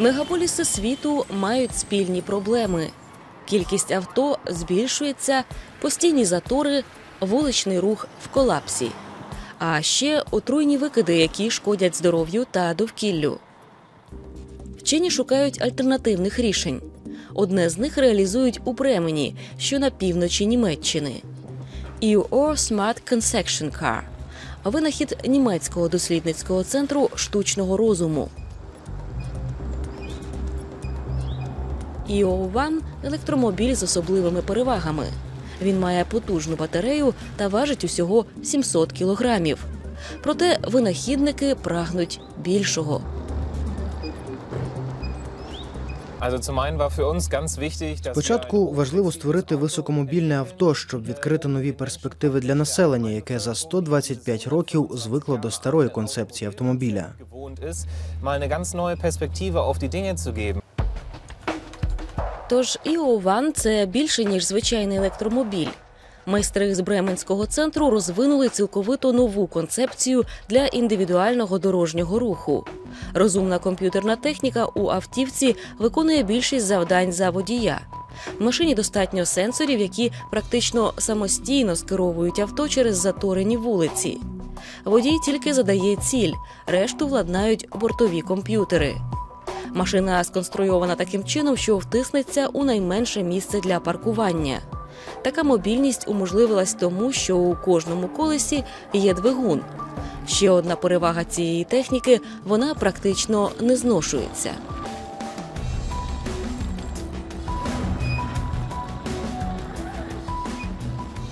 Мегаполіси світу мають спільні проблеми. Кількість авто збільшується, постійні затори, вуличний рух в колапсі. А ще отруйні викиди, які шкодять здоров'ю та довкіллю. Вчені шукають альтернативних рішень. Одне з них реалізують у Бремені, що на півночі Німеччини. EUR Smart Consection Car – винахід німецького дослідницького центру штучного розуму. EO-1 – електромобіль з особливими перевагами. Він має потужну батарею та важить усього 700 кілограмів. Проте винахідники прагнуть більшого. Спочатку важливо створити високомобільне авто, щоб відкрити нові перспективи для населення, яке за 125 років звикло до старої концепції автомобіля. Тож EO-1 – це більше ніж звичайний електромобіль. Майстри з Бременського центру розвинули цілковито нову концепцію для індивідуального дорожнього руху. Розумна комп'ютерна техніка у автівці виконує більшість завдань за водія. В машині достатньо сенсорів, які практично самостійно скеровують авто через заторені вулиці. Водій тільки задає ціль, решту владнають бортові комп'ютери. Машина сконструйована таким чином, що втиснеться у найменше місце для паркування. Така мобільність уможливилась тому, що у кожному колесі є двигун. Ще одна перевага цієї техніки вона практично не зношується.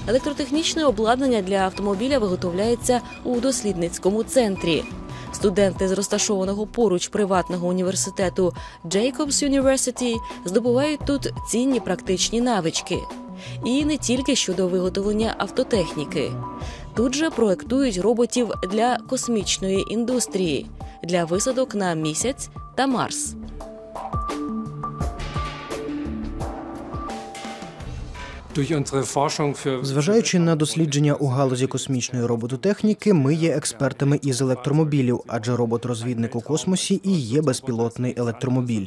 Електротехнічне обладнання для автомобіля виготовляється у дослідницькому центрі. Студенти з розташованого поруч приватного університету Jacobs University здобувають тут цінні практичні навички. І не тільки щодо виготовлення автотехніки. Тут же проектують роботів для космічної індустрії, для висадок на місяць та Марс. Зважаючи на дослідження у галузі космічної робототехніки, ми є експертами із електромобілів, адже робот-розвідник у космосі і є безпілотний електромобіль.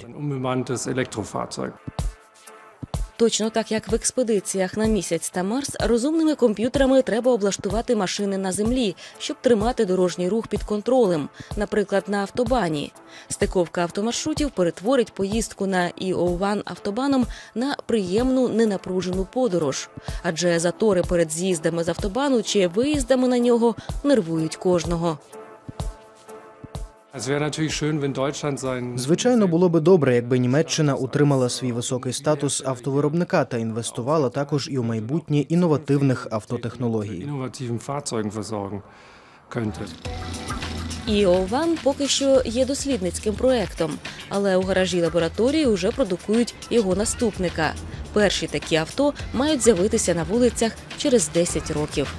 Точно так як в експедиціях на місяць та Марс, розумними комп'ютерами треба облаштувати машини на землі, щоб тримати дорожній рух під контролем, наприклад, на автобані. Стиковка автомаршрутів перетворить поїздку на EO1 автобаном на приємну ненапружену подорож, адже затори перед з'їздами з автобану чи виїздами на нього нервують кожного. Звичайно, було би добре, якби Німеччина утримала свій високий статус автовиробника та інвестувала також і у майбутнє інновативних автотехнологій. EO1 поки що є дослідницьким проектом, але у гаражі лабораторії вже продукують його наступника. Перші такі авто мають з'явитися на вулицях через 10 років.